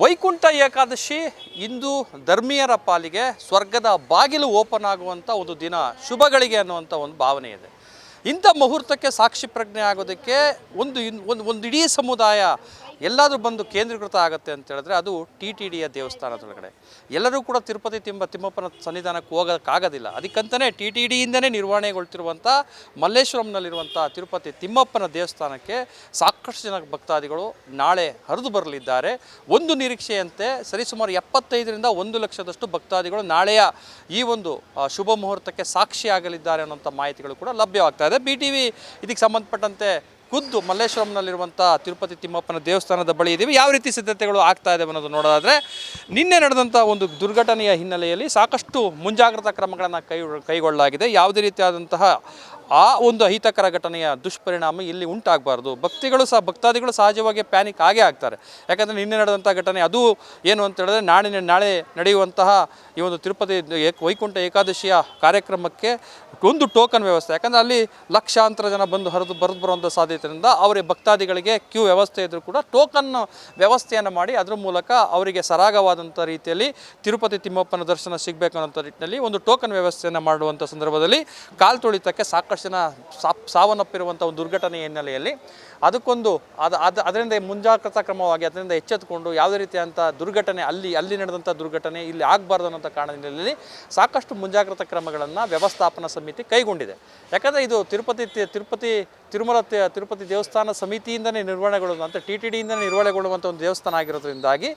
ವೈಕುಂಠ ಏಕಾದಶಿ ಇಂದು ಧರ್ಮೀಯರ ಪಾಲಿಗೆ ಸ್ವರ್ಗದ ಬಾಗಿಲು ಓಪನ್ ಆಗುವಂಥ ಒಂದು ದಿನ, ಶುಭಗಳಿಗೆ ಅನ್ನುವಂಥ ಒಂದು ಭಾವನೆ ಇದೆ. ಇಂಥ ಮುಹೂರ್ತಕ್ಕೆ ಸಾಕ್ಷಿ ಪ್ರಜ್ಞೆ ಆಗೋದಕ್ಕೆ ಒಂದು ಒಂದು ಒಂದು ಇಡೀ ಸಮುದಾಯ ಎಲ್ಲಾದರೂ ಬಂದು ಕೇಂದ್ರೀಕೃತ ಆಗುತ್ತೆ ಅಂತ ಹೇಳಿದ್ರೆ ಅದು ಟಿ ಟಿ ಡಿಯ ದೇವಸ್ಥಾನದೊಳಗಡೆ. ಎಲ್ಲರೂ ಕೂಡ ತಿರುಪತಿ ತಿಮ್ಮ ತಿಮ್ಮಪ್ಪನ ಸನ್ನಿಧಾನಕ್ಕೆ ಹೋಗೋಕ್ಕಾಗೋದಿಲ್ಲ. ಅದಕ್ಕಂತಲೇ ಟಿ ಟಿ ಡಿಯಿಂದನೇ ನಿರ್ವಹಣೆಗೊಳ್ತಿರುವಂಥ ಮಲ್ಲೇಶ್ವರಂನಲ್ಲಿರುವಂಥ ತಿರುಪತಿ ತಿಮ್ಮಪ್ಪನ ದೇವಸ್ಥಾನಕ್ಕೆ ಸಾಕಷ್ಟು ಜನ ಭಕ್ತಾದಿಗಳು ನಾಳೆ ಹರಿದು ಬರಲಿದ್ದಾರೆ. ಒಂದು ನಿರೀಕ್ಷೆಯಂತೆ ಸರಿಸುಮಾರು ಎಪ್ಪತ್ತೈದರಿಂದ ಒಂದು ಲಕ್ಷದಷ್ಟು ಭಕ್ತಾದಿಗಳು ನಾಳೆಯ ಈ ಒಂದು ಶುಭ ಮುಹೂರ್ತಕ್ಕೆ ಸಾಕ್ಷಿಯಾಗಲಿದ್ದಾರೆ ಅನ್ನೋಂಥ ಮಾಹಿತಿಗಳು ಕೂಡ ಲಭ್ಯವಾಗ್ತಾ ಇದೆ. ಬಿ ಟಿ ವಿ ಇದಕ್ಕೆ ಸಂಬಂಧಪಟ್ಟಂತೆ ಖುದ್ದು ಮಲ್ಲೇಶ್ವರಂನಲ್ಲಿರುವಂಥ ತಿರುಪತಿ ತಿಮ್ಮಪ್ಪನ ದೇವಸ್ಥಾನದ ಬಳಿ ಇದ್ದೀವಿ. ಯಾವ ರೀತಿ ಸಿದ್ಧತೆಗಳು ಆಗ್ತಾ ಇದೆ ಅನ್ನೋದು ನೋಡೋದಾದರೆ, ನಿನ್ನೆ ನಡೆದಂಥ ಒಂದು ದುರ್ಘಟನೆಯ ಹಿನ್ನೆಲೆಯಲ್ಲಿ ಸಾಕಷ್ಟು ಮುಂಜಾಗ್ರತಾ ಕ್ರಮಗಳನ್ನು ಕೈ ಕೈಗೊಳ್ಳಲಾಗಿದೆ. ಯಾವುದೇ ರೀತಿಯಾದಂತಹ ಆ ಒಂದು ಅಹಿತಕರ ಘಟನೆಯ ದುಷ್ಪರಿಣಾಮ ಇಲ್ಲಿ ಉಂಟಾಗಬಾರ್ದು. ಭಕ್ತಿಗಳು ಸಹ, ಭಕ್ತಾದಿಗಳು ಸಹಜವಾಗಿ ಪ್ಯಾನಿಕ್ ಆಗೇ ಆಗ್ತಾರೆ. ಯಾಕಂದರೆ ನಿನ್ನೆ ನಡೆದಂಥ ಘಟನೆ, ಅದು ಏನು ಅಂತ ಹೇಳಿದ್ರೆ ನಾಳೆ ನಾಳೆ ನಡೆಯುವಂತಹ ಈ ಒಂದು ತಿರುಪತಿ ವೈಕುಂಠ ಏಕಾದಶಿಯ ಕಾರ್ಯಕ್ರಮಕ್ಕೆ ಒಂದು ಟೋಕನ್ ವ್ಯವಸ್ಥೆ. ಯಾಕಂದರೆ ಅಲ್ಲಿ ಲಕ್ಷಾಂತರ ಜನ ಬಂದು ಹರಿದು ಬರೆದು ಬರುವಂಥ ಸಾಧ್ಯತೆಯಿಂದ ಅವರಿಗೆ ಭಕ್ತಾದಿಗಳಿಗೆ ಕ್ಯೂ ವ್ಯವಸ್ಥೆ ಇದ್ದರೂ ಕೂಡ ಟೋಕನ್ ವ್ಯವಸ್ಥೆಯನ್ನು ಮಾಡಿ ಅದರ ಮೂಲಕ ಅವರಿಗೆ ಸರಾಗವಾದಂಥ ರೀತಿಯಲ್ಲಿ ತಿರುಪತಿ ತಿಮ್ಮಪ್ಪನ ದರ್ಶನ ಸಿಗಬೇಕು ಅನ್ನೋಂಥ ನಿಟ್ಟಿನಲ್ಲಿ ಒಂದು ಟೋಕನ್ ವ್ಯವಸ್ಥೆಯನ್ನು ಮಾಡುವಂಥ ಸಂದರ್ಭದಲ್ಲಿ ಕಾಲ್ ತುಳಿತಕ್ಕೆ ಸಾಕಷ್ಟು ಜನ ಸಾಪ್ ಸಾವನ್ನಪ್ಪಿರುವಂಥ ಒಂದು ದುರ್ಘಟನೆ ಹಿನ್ನೆಲೆಯಲ್ಲಿ ಅದಕ್ಕೊಂದು ಅದು ಅದು ಅದರಿಂದ ಮುಂಜಾಗ್ರತಾ ಕ್ರಮವಾಗಿ ಅದರಿಂದ ಎಚ್ಚೆತ್ತುಕೊಂಡು ಯಾವುದೇ ರೀತಿಯಾದಂಥ ದುರ್ಘಟನೆ ಅಲ್ಲಿ ಅಲ್ಲಿ ನಡೆದಂಥ ದುರ್ಘಟನೆ ಇಲ್ಲಿ ಆಗಬಾರ್ದು ಅನ್ನೋಂಥ ಕಾರಣದ ಹಿನ್ನೆಲೆಯಲ್ಲಿ ಸಾಕಷ್ಟು ಮುಂಜಾಗ್ರತಾ ಕ್ರಮಗಳನ್ನು ವ್ಯವಸ್ಥಾಪನಾ ಸಮಿತಿ ಕೈಗೊಂಡಿದೆ. ಯಾಕಂದರೆ ಇದು ತಿರುಪತಿ ತಿರುಪತಿ ತಿರುಮಲ ತಿರುಪತಿ ದೇವಸ್ಥಾನ ಸಮಿತಿಯಿಂದಲೇ ನಿರ್ವಹಣೆಗೊಳ್ಳುವಂಥ ಟಿ ಟಿ ಡಿಯಿಂದಲೇ ನಿರ್ವಹಣೆಗೊಳ್ಳುವಂಥ ಒಂದು ದೇವಸ್ಥಾನ ಆಗಿರೋದ್ರಿಂದಾಗಿ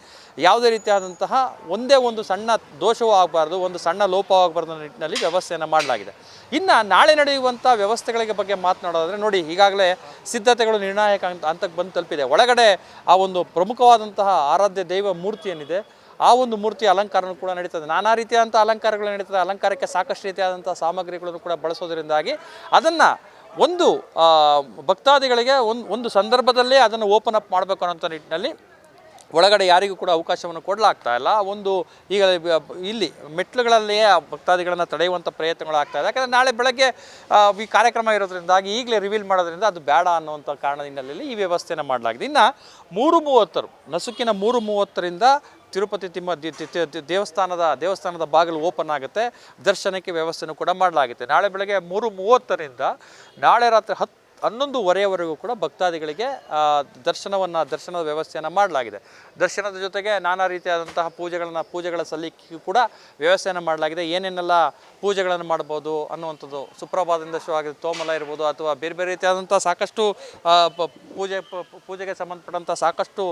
ಯಾವುದೇ ರೀತಿಯಾದಂತಹ ಒಂದೇ ಒಂದು ಸಣ್ಣ ದೋಷವೂ ಆಗಬಾರ್ದು, ಒಂದು ಸಣ್ಣ ಲೋಪವಾಗಬಾರ್ದು ನಿಟ್ಟಿನಲ್ಲಿ ವ್ಯವಸ್ಥೆಯನ್ನು ಮಾಡಲಾಗಿದೆ. ಇನ್ನು ನಾಳೆ ನಡೆಯುವಂಥ ವ್ಯವಸ್ಥೆಗಳಿಗೆ ಬಗ್ಗೆ ಮಾತನಾಡೋದಾದರೆ ನೋಡಿ, ಈಗಾಗಲೇ ಸಿದ್ಧತೆಗಳು ನಿರ್ಣಾಯಕ ಅಂತ ಹಂತಕ್ಕೆ ಬಂದು ತಲುಪಿದೆ. ಒಳಗಡೆ ಆ ಒಂದು ಪ್ರಮುಖವಾದಂತಹ ಆರಾಧ್ಯ ದೈವ ಮೂರ್ತಿ ಏನಿದೆ, ಆ ಒಂದು ಮೂರ್ತಿ ಅಲಂಕಾರನೂ ಕೂಡ ನಡೀತದೆ. ನಾನಾ ರೀತಿಯಾದಂಥ ಅಲಂಕಾರಗಳು ನಡೀತದೆ. ಅಲಂಕಾರಕ್ಕೆ ಸಾಕಷ್ಟು ರೀತಿಯಾದಂಥ ಸಾಮಗ್ರಿಗಳನ್ನು ಕೂಡ ಬಳಸೋದರಿಂದಾಗಿ ಅದನ್ನು ಒಂದು ಭಕ್ತಾದಿಗಳಿಗೆ ಒಂದು ಒಂದು ಸಂದರ್ಭದಲ್ಲೇ ಅದನ್ನು ಓಪನ್ ಅಪ್ ಮಾಡಬೇಕು ಅನ್ನೋಂಥ ನಿಟ್ಟಿನಲ್ಲಿ ಒಳಗಡೆ ಯಾರಿಗೂ ಕೂಡ ಅವಕಾಶವನ್ನು ಕೊಡಲಾಗ್ತಾ ಇಲ್ಲ. ಒಂದು ಈಗ ಇಲ್ಲಿ ಮೆಟ್ಲುಗಳಲ್ಲಿಯೇ ಭಕ್ತಾದಿಗಳನ್ನು ತಡೆಯುವಂಥ ಪ್ರಯತ್ನಗಳು ಆಗ್ತಾ ಇದೆ. ಯಾಕಂದರೆ ನಾಳೆ ಬೆಳಗ್ಗೆ ಈ ಕಾರ್ಯಕ್ರಮ ಇರೋದ್ರಿಂದಾಗಿ ಈಗಲೇ ರಿವೀಲ್ ಮಾಡೋದ್ರಿಂದ ಅದು ಬೇಡ ಅನ್ನುವಂಥ ಕಾರಣದ ಹಿನ್ನೆಲೆಯಲ್ಲಿ ಈ ವ್ಯವಸ್ಥೆಯನ್ನು ಮಾಡಲಾಗಿದೆ. ಇನ್ನು ಮೂರು ಮೂವತ್ತರು, ನಸುಕಿನ ಮೂರು ಮೂವತ್ತರಿಂದ ತಿರುಪತಿ ತಿಮ್ಮ ದೇವಸ್ಥಾನದ ದೇವಸ್ಥಾನದ ಬಾಗಿಲು ಓಪನ್ ಆಗುತ್ತೆ. ದರ್ಶನಕ್ಕೆ ವ್ಯವಸ್ಥೆನೂ ಕೂಡ ಮಾಡಲಾಗುತ್ತೆ. ನಾಳೆ ಬೆಳಗ್ಗೆ ಮೂರು ಮೂವತ್ತರಿಂದ ನಾಳೆ ರಾತ್ರಿ ಹತ್ತು ಹನ್ನೊಂದುವರೆಯವರೆಗೂ ಕೂಡ ಭಕ್ತಾದಿಗಳಿಗೆ ದರ್ಶನವನ್ನು, ದರ್ಶನದ ವ್ಯವಸ್ಥೆಯನ್ನು ಮಾಡಲಾಗಿದೆ. ದರ್ಶನದ ಜೊತೆಗೆ ನಾನಾ ರೀತಿಯಾದಂತಹ ಪೂಜೆಗಳನ್ನು, ಪೂಜೆಗಳ ಸಲ್ಲಿಕೆಯೂ ಕೂಡ ವ್ಯವಸ್ಥೆಯನ್ನು ಮಾಡಲಾಗಿದೆ. ಏನೇನೆಲ್ಲ ಪೂಜೆಗಳನ್ನು ಮಾಡ್ಬೋದು ಅನ್ನುವಂಥದ್ದು ಸುಪ್ರಭಾತದಿಂದ ಶುರು ಆಗಿದೆ. ತೋಮಲ ಇರ್ಬೋದು ಅಥವಾ ಬೇರೆ ಬೇರೆ ರೀತಿಯಾದಂಥ ಸಾಕಷ್ಟು ಪೂಜೆ ಪೂಜೆಗೆ ಸಂಬಂಧಪಟ್ಟಂಥ ಸಾಕಷ್ಟು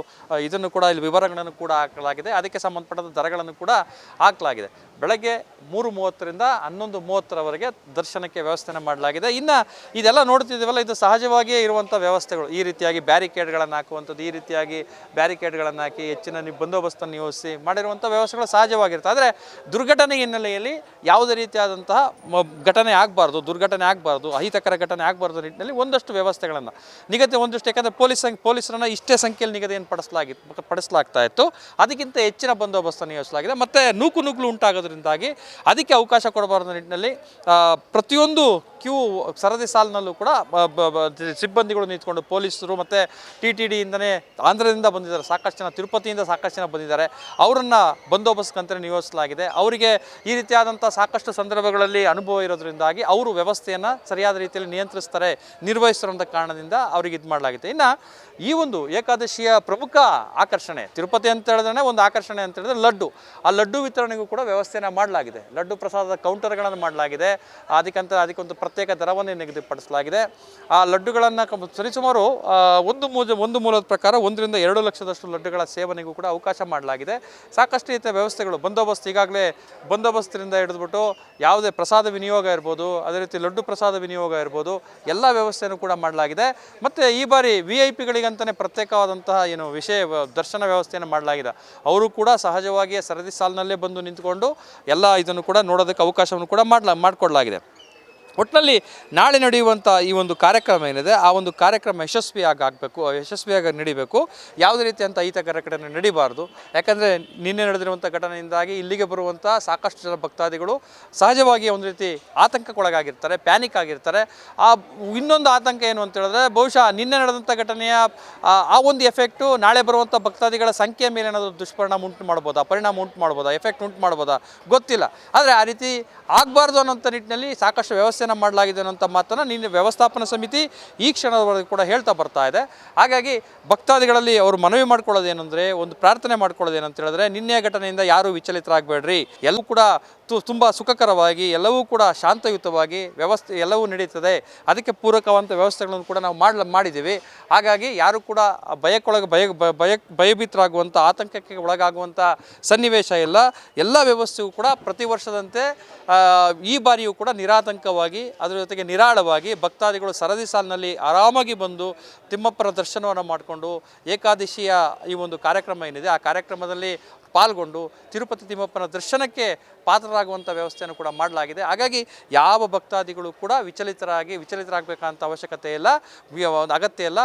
ಇದನ್ನು ಕೂಡ ಇಲ್ಲಿ ವಿವರಗಳನ್ನು ಕೂಡ ಹಾಕಲಾಗಿದೆ. ಅದಕ್ಕೆ ಸಂಬಂಧಪಟ್ಟಂಥ ದರಗಳನ್ನು ಕೂಡ ಹಾಕಲಾಗಿದೆ. ಬೆಳಗ್ಗೆ ಮೂರು ಮೂವತ್ತರಿಂದ ಹನ್ನೊಂದು ಮೂವತ್ತರವರೆಗೆ ದರ್ಶನಕ್ಕೆ ವ್ಯವಸ್ಥೆಯನ್ನು ಮಾಡಲಾಗಿದೆ. ಇನ್ನು ಇದೆಲ್ಲ ನೋಡ್ತಿದ್ದೀವಲ್ಲ, ಇದು ಸಹಜವಾಗಿಯೇ ಇರುವಂಥ ವ್ಯವಸ್ಥೆಗಳು. ಈ ರೀತಿಯಾಗಿ ಬ್ಯಾರಿಕೇಡ್ಗಳನ್ನು ಹಾಕುವಂಥದ್ದು, ಈ ರೀತಿಯಾಗಿ ಬ್ಯಾರಿಕೇಡ್ಗಳನ್ನು ಹಾಕಿ ಹೆಚ್ಚಿನ ನೀವು ಬಂದೋಬಸ್ತನ್ನು ನಿಯೋಜಿಸಿ ಮಾಡಿರುವಂಥ ವ್ಯವಸ್ಥೆಗಳು ಸಹಜವಾಗಿರುತ್ತೆ. ಆದರೆ ದುರ್ಘಟನೆ ಹಿನ್ನೆಲೆಯಲ್ಲಿ ಯಾವುದೇ ರೀತಿಯಾದಂತಹ ಘಟನೆ ಆಗಬಾರ್ದು, ದುರ್ಘಟನೆ ಆಗಬಾರ್ದು, ಅಹಿತಕರ ಘಟನೆ ಆಗಬಾರ್ದು ನಿಟ್ಟಿನಲ್ಲಿ ಒಂದಷ್ಟು ವ್ಯವಸ್ಥೆಗಳನ್ನು. ನಿಗದಿ ಒಂದಷ್ಟು, ಯಾಕಂದರೆ ಪೊಲೀಸ್ ಪೊಲೀಸರನ್ನು ಇಷ್ಟೇ ಸಂಖ್ಯೆಯಲ್ಲಿ ನಿಗದಿಯನ್ನು ಪಡಿಸಲಾಗಿ, ಪಡಿಸಲಾಗ್ತಾ ಇತ್ತು. ಅದಕ್ಕಿಂತ ಹೆಚ್ಚಿನ ಬಂದೋಬಸ್ತನ್ನು ನಿಯೋಜಿಸಲಾಗಿದೆ. ಮತ್ತು ನೂಕು ನೂಕಲು ಉಂಟಾಗೋದ್ರಿಂದಾಗಿ ಅದಕ್ಕೆ ಅವಕಾಶ ಕೊಡಬಾರ್ದು ನಿಟ್ಟಿನಲ್ಲಿ ಪ್ರತಿಯೊಂದು ಕ್ಯೂ ಸರದಿ ಸಾಲಿನಲ್ಲೂ ಕೂಡ ಸಿಬ್ಬಂದಿಗಳು ನಿಂತ್ಕೊಂಡು ಪೊಲೀಸರು ಮತ್ತು ಟಿ ಟಿ ಡಿಯಿಂದನೇ ಆಂಧ್ರದಿಂದ ಬಂದಿದ್ದಾರೆ. ಸಾಕಷ್ಟು ಜನ ತಿರುಪತಿಯಿಂದ ಸಾಕಷ್ಟು ಜನ ಬಂದಿದ್ದಾರೆ. ಅವರನ್ನು ಬಂದೋಬಸ್ತ್ಕಂತ ನಿಯೋಜಿಸಲಾಗಿದೆ. ಅವರಿಗೆ ಈ ರೀತಿಯಾದಂಥ ಸಾಕಷ್ಟು ಸಂದರ್ಭಗಳಲ್ಲಿ ಅನುಭವ ಇರೋದ್ರಿಂದಾಗಿ ಅವರು ವ್ಯವಸ್ಥೆಯನ್ನು ಸರಿಯಾದ ರೀತಿಯಲ್ಲಿ ನಿಯಂತ್ರಿಸ್ತಾರೆ ನಿರ್ವಹಿಸಿರೋಂಥ ಕಾರಣದಿಂದ ಅವರಿಗೆ ಇದು ಮಾಡಲಾಗಿದೆ. ಇನ್ನು ಈ ಒಂದು ಏಕಾದಶಿಯ ಪ್ರಮುಖ ಆಕರ್ಷಣೆ, ತಿರುಪತಿ ಅಂತ ಹೇಳಿದ್ರೆ ಒಂದು ಆಕರ್ಷಣೆ ಅಂತ ಹೇಳಿದ್ರೆ ಲಡ್ಡು. ಆ ಲಡ್ಡು ವಿತರಣೆಗೂ ಕೂಡ ವ್ಯವಸ್ಥೆಯನ್ನು ಮಾಡಲಾಗಿದೆ. ಲಡ್ಡು ಪ್ರಸಾದದ ಕೌಂಟರ್ಗಳನ್ನು ಮಾಡಲಾಗಿದೆ. ಅದಕ್ಕಂತ, ಅದಕ್ಕೊಂದು ಪ್ರತ್ಯೇಕ ದರವನ್ನು ನಿಗದಿಪಡಿಸಲಾಗಿದೆ. ಆ ಲಡ್ಡುಗಳನ್ನು ಸರಿಸುಮಾರು ಒಂದು ಮೂಜ, ಒಂದು ಮೂಲದ ಪ್ರಕಾರ ಒಂದರಿಂದ ಎರಡು ಲಕ್ಷದಷ್ಟು ಲಡ್ಡುಗಳ ಸೇವನೆಗೂ ಕೂಡ ಅವಕಾಶ ಮಾಡಲಾಗಿದೆ. ಸಾಕಷ್ಟು ರೀತಿಯ ವ್ಯವಸ್ಥೆಗಳು, ಬಂದೋಬಸ್ತ್ ಈಗಾಗಲೇ ಬಂದೋಬಸ್ತಿನಿಂದ ಹಿಡಿದ್ಬಿಟ್ಟು ಯಾವುದೇ ಪ್ರಸಾದ ವಿನಿಯೋಗ ಇರ್ಬೋದು, ಅದೇ ರೀತಿ ಲಡ್ಡು ಪ್ರಸಾದ ವಿನಿಯೋಗ ಇರ್ಬೋದು, ಎಲ್ಲ ವ್ಯವಸ್ಥೆಯನ್ನು ಕೂಡ ಮಾಡಲಾಗಿದೆ. ಮತ್ತು ಈ ಬಾರಿ ವಿ ಐ ಪಿಗಳಿಗಂತಲೇ ಪ್ರತ್ಯೇಕವಾದಂತಹ ಏನು ವಿಷಯ ದರ್ಶನ ವ್ಯವಸ್ಥೆಯನ್ನು ಮಾಡಲಾಗಿದೆ. ಅವರು ಕೂಡ ಸಹಜವಾಗಿಯೇ ಸರದಿ ಸಾಲಿನಲ್ಲೇ ಬಂದು ನಿಂತ್ಕೊಂಡು ಎಲ್ಲ ಇದನ್ನು ಕೂಡ ನೋಡೋದಕ್ಕೆ ಅವಕಾಶವನ್ನು ಕೂಡ ಮಾಡಲಾ, ಮಾಡಿಕೊಡ್ಲಾಗಿದೆ. ಒಟ್ಟಿನಲ್ಲಿ ನಾಳೆ ನಡೆಯುವಂಥ ಈ ಒಂದು ಕಾರ್ಯಕ್ರಮ ಏನಿದೆ, ಆ ಒಂದು ಕಾರ್ಯಕ್ರಮ ಯಶಸ್ವಿಯಾಗಿ ಆಗಬೇಕು ಯಶಸ್ವಿಯಾಗಿ ನಡಿಬೇಕು. ಯಾವುದೇ ರೀತಿಯಂಥ ಅಹಿತಕರ ಘಟನೆ ನಡಿಬಾರ್ದು. ಯಾಕಂದರೆ ನಿನ್ನೆ ನಡೆದಿರುವಂಥ ಘಟನೆಯಿಂದಾಗಿ ಇಲ್ಲಿಗೆ ಬರುವಂಥ ಸಾಕಷ್ಟು ಜನ ಭಕ್ತಾದಿಗಳು ಸಹಜವಾಗಿ ಒಂದು ರೀತಿ ಆತಂಕಕ್ಕೊಳಗಾಗಿರ್ತಾರೆ, ಪ್ಯಾನಿಕ್ ಆಗಿರ್ತಾರೆ. ಆ ಇನ್ನೊಂದು ಆತಂಕ ಏನು ಅಂತ ಹೇಳಿದ್ರೆ, ಬಹುಶಃ ನಿನ್ನೆ ನಡೆದಂಥ ಘಟನೆಯ, ಆ ಒಂದು ಎಫೆಕ್ಟು ನಾಳೆ ಬರುವಂಥ ಭಕ್ತಾದಿಗಳ ಸಂಖ್ಯೆ ಮೇಲೆ ಏನಾದರೂ ದುಷ್ಪರಿಣಾಮ ಉಂಟು ಮಾಡ್ಬೋದಾ, ಪರಿಣಾಮ ಉಂಟು ಮಾಡ್ಬೋದಾ, ಎಫೆಕ್ಟ್ ಉಂಟು ಮಾಡ್ಬೋದಾ ಗೊತ್ತಿಲ್ಲ. ಆದರೆ ಆ ರೀತಿ ಆಗಬಾರ್ದು ಅನ್ನೋಂಥ ನಿಟ್ಟಿನಲ್ಲಿ ಸಾಕಷ್ಟು ವ್ಯವಸ್ಥೆನ ಮಾಡಲಾಗಿದೆ ಅನ್ನೋಂಥ ಮಾತನ್ನು ನಿನ್ನೆ ವ್ಯವಸ್ಥಾಪನಾ ಸಮಿತಿ ಈ ಕ್ಷಣದವರೆಗೂ ಕೂಡ ಹೇಳ್ತಾ ಬರ್ತಾ ಇದೆ. ಹಾಗಾಗಿ ಭಕ್ತಾದಿಗಳಲ್ಲಿ ಅವರು ಮನವಿ ಮಾಡ್ಕೊಳ್ಳೋದೇನೆಂದರೆ ಒಂದು ಪ್ರಾರ್ಥನೆ ಮಾಡ್ಕೊಳ್ಳೋದೇನಂತ ಹೇಳಿದ್ರೆ, ನಿನ್ನೆ ಘಟನೆಯಿಂದ ಯಾರೂ ವಿಚಲಿತರಾಗಬೇಡ್ರಿ. ಎಲ್ಲವೂ ಕೂಡ ತುಂಬ ಸುಖಕರವಾಗಿ, ಎಲ್ಲವೂ ಕೂಡ ಶಾಂತಯುತವಾಗಿ ವ್ಯವಸ್ಥೆ, ಎಲ್ಲವೂ ನಡೀತದೆ. ಅದಕ್ಕೆ ಪೂರಕವಂತ ವ್ಯವಸ್ಥೆಗಳನ್ನು ಕೂಡ ನಾವು ಮಾಡಲು, ಮಾಡಿದ್ದೀವಿ. ಹಾಗಾಗಿ ಯಾರು ಕೂಡ ಭಯಕ್ಕೊಳಗೆ, ಭಯ ಭಯ, ಭಯಭೀತರಾಗುವಂಥ, ಆತಂಕಕ್ಕೆ ಒಳಗಾಗುವಂಥ ಸನ್ನಿವೇಶ ಇಲ್ಲ. ಎಲ್ಲ ವ್ಯವಸ್ಥೆಯೂ ಕೂಡ ಪ್ರತಿ ವರ್ಷದಂತೆ ಈ ಬಾರಿಯೂ ಕೂಡ ನಿರಾತಂಕವಾಗಿ ಅದರ ಜೊತೆಗೆ ನಿರಾಳವಾಗಿ ಭಕ್ತಾದಿಗಳು ಸರದಿ ಸಾಲಿನಲ್ಲಿ ಆರಾಮಾಗಿ ಬಂದು ತಿಮ್ಮಪ್ಪನ ದರ್ಶನವನ್ನು ಮಾಡಿಕೊಂಡು ಏಕಾದಶಿಯ ಈ ಒಂದು ಕಾರ್ಯಕ್ರಮ ಏನಿದೆ, ಆ ಕಾರ್ಯಕ್ರಮದಲ್ಲಿ ಪಾಲ್ಗೊಂಡು ತಿರುಪತಿ ತಿಮ್ಮಪ್ಪನ ದರ್ಶನಕ್ಕೆ ಪಾತ್ರರಾಗುವಂಥ ವ್ಯವಸ್ಥೆಯನ್ನು ಕೂಡ ಮಾಡಲಾಗಿದೆ. ಹಾಗಾಗಿ ಯಾವ ಭಕ್ತಾದಿಗಳು ಕೂಡ ವಿಚಲಿತರಾಗಿ, ವಿಚಲಿತರಾಗಬೇಕಂತ ಅವಶ್ಯಕತೆ ಇಲ್ಲ ಅಗತ್ಯ ಇಲ್ಲ.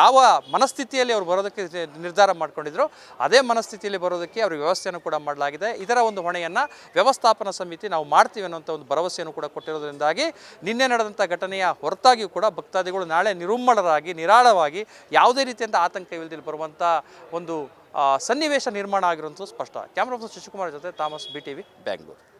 ಯಾವ ಮನಸ್ಥಿತಿಯಲ್ಲಿ ಅವರು ಬರೋದಕ್ಕೆ ನಿರ್ಧಾರ ಮಾಡಿಕೊಂಡಿದ್ರು ಅದೇ ಮನಸ್ಥಿತಿಯಲ್ಲಿ ಬರೋದಕ್ಕೆ ಅವ್ರಿಗೆ ವ್ಯವಸ್ಥೆಯನ್ನು ಕೂಡ ಮಾಡಲಾಗಿದೆ. ಇದರ ಒಂದು ಹೊಣೆಯನ್ನು ವ್ಯವಸ್ಥಾಪನಾ ಸಮಿತಿ ನಾವು ಮಾಡ್ತೀವಿ ಅನ್ನೋಂಥ ಒಂದು ಭರವಸೆಯನ್ನು ಕೂಡ ಕೊಟ್ಟಿರೋದ್ರಿಂದಾಗಿ ನಿನ್ನೆ ನಡೆದಂಥ ಘಟನೆಯ ಹೊರತಾಗಿಯೂ ಕೂಡ ಭಕ್ತಾದಿಗಳು ನಾಳೆ ನಿರುಮ್ಮಳರಾಗಿ ನಿರಾಳವಾಗಿ ಯಾವುದೇ ರೀತಿಯಂಥ ಆತಂಕವಿಲ್ಲದೆ ಬರುವಂಥ ಒಂದು ಸನ್ನಿವೇಶ ನಿರ್ಮಾಣ ಆಗಿರುವಂಥದ್ದು ಸ್ಪಷ್ಟ. ಕ್ಯಾಮ್ರಾ ಶಶಿಕುಮಾರ್ ಜೊತೆ Thomas B T V Bangalore